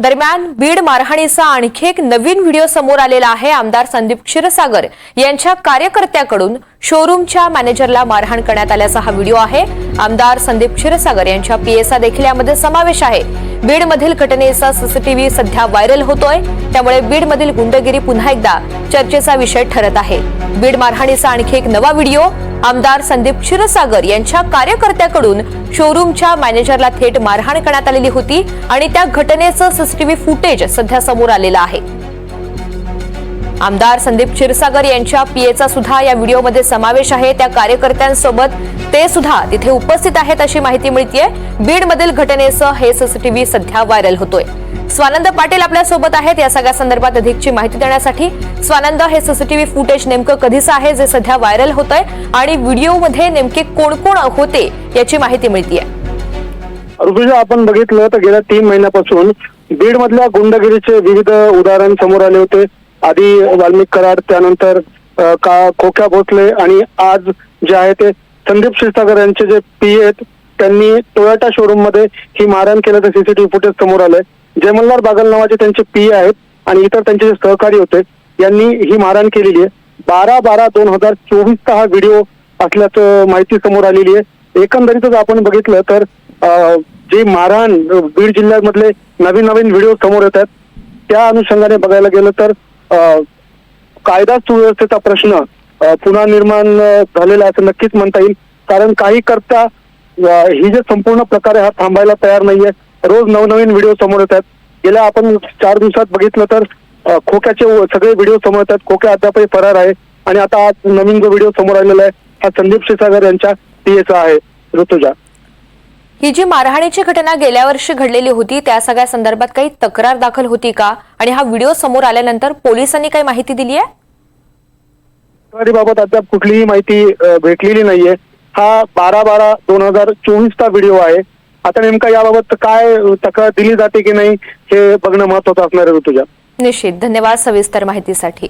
दरम्यान बीड मारहाणीचा आणखी एक नवीन व्हिडिओ समोर आलेला आहे. आमदार संदीप क्षीरसागर यांच्या कार्यकर्त्याकडून शोरूमच्या मॅनेजरला मारहाण करण्यात आल्याचा हा व्हिडिओ आहे. आमदार संदीप क्षीरसागर यांच्या पीएसचा देखील यामध्ये समावेश आहे. बीडमधील घटनेचा सीसीटीव्ही सध्या व्हायरल होतोय. त्यामुळे बीडमधील गुंडगिरी पुन्हा एकदा चर्चेचा विषय ठरत आहे. बीड मारहाणीचा आणखी एक नवा व्हिडिओ आमदार संदीप क्षीरसागर यांच्या कार्यकर्त्याकडून शोरूमच्या मॅनेजरला थेट मारहाण करण्यात आलेली होती आणि त्या घटनेचं सीसीटीव्ही फुटेज सध्या समोर आलेलं आहे. आमदार संदीप क्षीरसागर यांच्या पीएचा सुद्धा या व्हिडिओमध्ये समावेश आहे. त्या कार्यकर्त्यांसोबत ते सुद्धा तिथे उपस्थित आहेत अशी माहिती मिळतीये. बीडमधील घटनेचं हे सीसीटीव्ही सध्या व्हायरल होतोय. स्वानंद पाटील आपल्यासोबत आहेत. या सगळ्या संदर्भात अधिकची माहिती देण्यासाठी स्वानंद हे सीसीटीव्ही फुटेज नेमकं कधीचं आहे जे सध्या व्हायरल होत आहे आणि व्हिडिओमध्ये नेमके कोण कोण होते याची माहिती मिळतीये. ऋतुजा आपण बघितलं तर गेल्या तीन महिन्यापासून बीड मधल्या गुंडगिरीचे विविध उदाहरण समोर आले होते. आधी वाल्मिक कराड त्यानंतर का खोक्या भोसले आणि आज जे आहे ते संदीप क्षीरसागर यांचे जे पी आहेत त्यांनी टोयोटा शोरूममध्ये ही मारहाण केल्याचं सीसीटीव्ही फुटेज समोर आलंय. जयमल्लार बागल नावाचे त्यांचे पी आहेत आणि इतर त्यांचे जे सहकारी होते यांनी ही मारहाण केलेली आहे. बारा बारा दोन हजार चोवीसचा हा व्हिडिओ असल्याचं माहिती समोर आलेली आहे. एकंदरीतच आपण बघितलं तर जे मारहाण बीड जिल्ह्यामधले नवीन नवीन व्हिडिओ समोर येत आहेत त्या अनुषंगाने बघायला गेलं तर कायदा सुव्यवस्थेचा प्रश्न पुन्हा निर्माण झालेला आहे असं नक्कीच म्हणता येईल. कारण काही करता ही जे संपूर्ण प्रकार आहे हा थांबायला तयार नाहीये रोज नवनवीन व्हिडिओ समोर येत आहेत गेल्या आपण चार दिवसात बघितलं तर खोक्याचे सगळे व्हिडिओ समोर येतात. खोक्या अद्यापही फरार आहे. आणि आता आज नवीन जो व्हिडिओ समोर आलेला आहे हा संदीप क्षीरसागर यांच्या पीएचा आहे ऋतुजा. ही जी मारहाणीची घटना गेल्या वर्षी घडलेली होती त्या सगळ्या संदर्भात काही तक्रार दाखल होती का? आणि हा व्हिडिओ समोर आल्यानंतर पोलिसांनी काही माहिती दिली आहे बाबत अद्याप कुठलीही माहिती भेटलेली नाहीये. हा बारा बारा दोन हजार चोवीसचा व्हिडिओ आहे. आता नेमका याबाबत काय तक्रार दिली जाते की नाही हे बघणं महत्वाचं असणार आहे ऋतुजा. निश्चित. धन्यवाद सविस्तर माहितीसाठी.